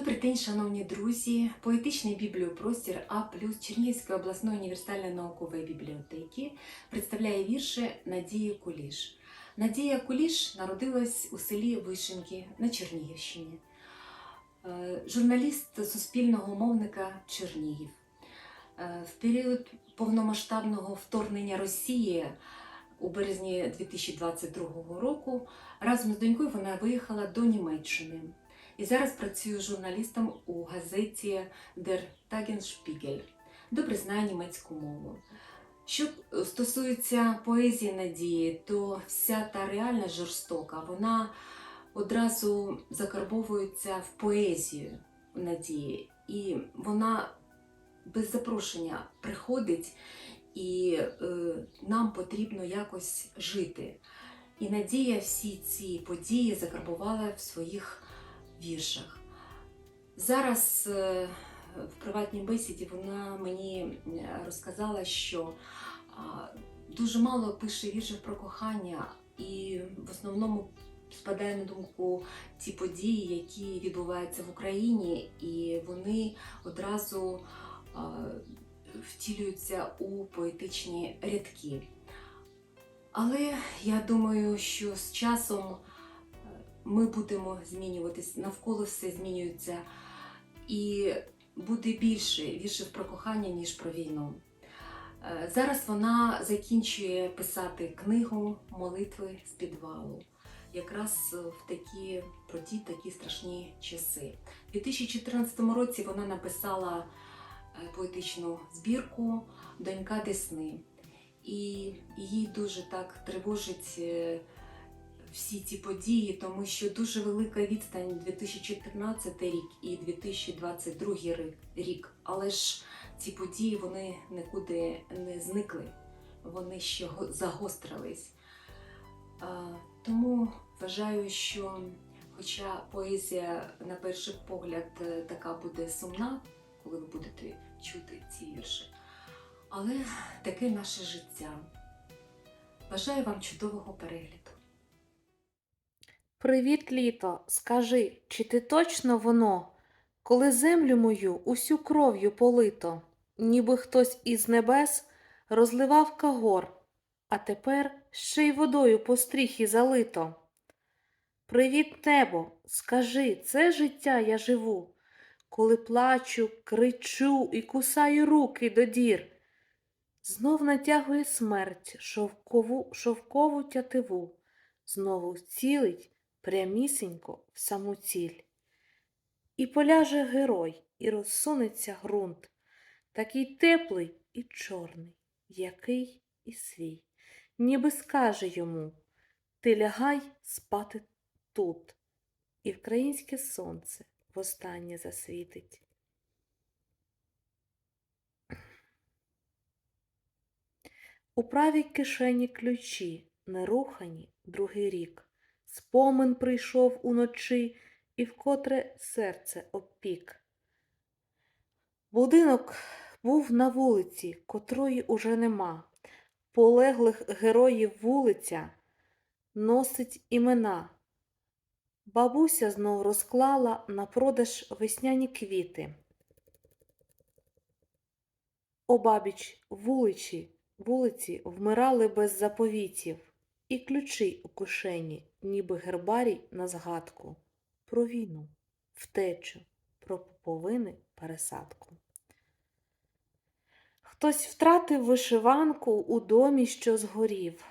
день, шановні друзі! Поетичний бібліопростір А плюс Чернігівської обласної універсальної наукової бібліотеки представляє вірші Надії Куліш. Надія Куліш народилась у селі Вишеньки на Чернігівщині. Е, Журналіст суспільного мовника Чернігів. Е, В період повномасштабного вторгнення Росії у березні 2022 року разом з донькою вона виїхала до Німеччини. І зараз працюю журналістом у газеті Der Tagesspiegel. Добре знаю німецьку мову. Що стосується поезії Надії, то вся та реальність жорстока, вона одразу закарбовується в поезію Надії. І вона без запрошення приходить, і е, нам потрібно якось жити. І Надія всі ці події закарбувала в своїх віршах. Зараз е, в приватній бесіді вона мені е, розказала, що дуже мало пише віршів про кохання, і в основному спадає на думку ті події, які відбуваються в Україні, і вони одразу втілюються у поетичні рядки. Але я думаю, що з часом ми будемо змінюватись, навколо все змінюється, і буде більше віршів про кохання, ніж про війну. Е, Зараз вона закінчує писати книгу Молитви з підвалу, якраз в такі про ті такі страшні часи. У 2014 році вона написала е, поетичну збірку Донька Десни. І її дуже так тривожить е, всі ці події, тому що дуже велика відстань 2014 рік і 2022 рік-. Але ж ці події вони нікуди не зникли, вони ще загострились. Тому вважаю, що хоча поезія на перший погляд е, така буде сумна, коли ви будете чути ці вірші, але таке наше життя. Бажаю вам чудового перегляду. Привіт, літо, скажи, чи ти точно воно, коли землю мою усю кров'ю полито, ніби хтось із небес розливав кагор, а тепер ще й водою по стріхі залито. Привіт, небо, скажи, це життя я живу, коли плачу, кричу і кусаю руки до дір. Знов натягує смерть шовкову, шовкову тятиву, знову цілить прямісінько в саму ціль. І поляже герой, і розсунеться ґрунт, такий теплий і чорний, який і свій, ніби скаже йому Ти лягай спати тут, і вкраїнське сонце востаннє засвітить. У правій кишені ключі, нерухані другий рік. Спомин прийшов уночі і вкотре серце обпік. Будинок був на вулиці, котрої уже нема. Полеглих героїв вулиця носить імена. Бабуся знов розклала на продаж весняні квіти. Обабіч вулиці, вулиці вмирали без заповітів, і ключі у кишені, ніби гербарій на згадку про війну, втечу, про поповини пересадку. Хтось втратив вишиванку у домі, що згорів,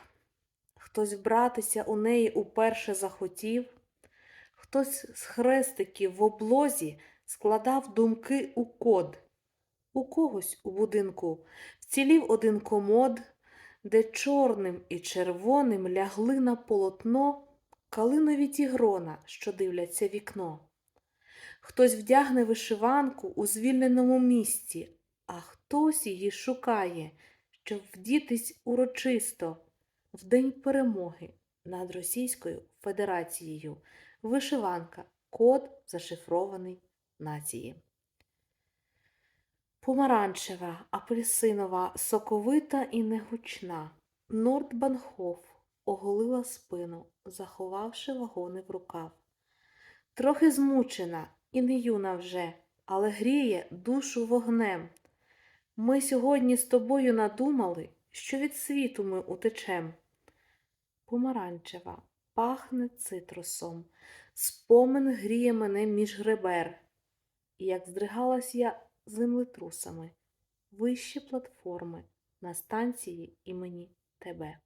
хтось вбратися у неї уперше захотів, хтось з хрестиків в облозі складав думки у код. У когось у будинку вцілів один комод, де чорним і червоним лягли на полотно калинові тігрона, що дивляться вікно. Хтось вдягне вишиванку у звільненому місці, а хтось її шукає, щоб вдітись урочисто в день перемоги над Російською Федерацією. Вишиванка, код зашифрований нації. Помаранчева, апельсинова, соковита і негучна. Нордбанхоф оголила спину, заховавши вагони в рукав. Трохи змучена, і не юна вже, але гріє душу вогнем. Ми сьогодні з тобою надумали, що від світу ми утечем. Помаранчева пахне цитрусом, спомин гріє мене між гребер, і як здригалась я землетрусами, вищі платформи на станції імені тебе.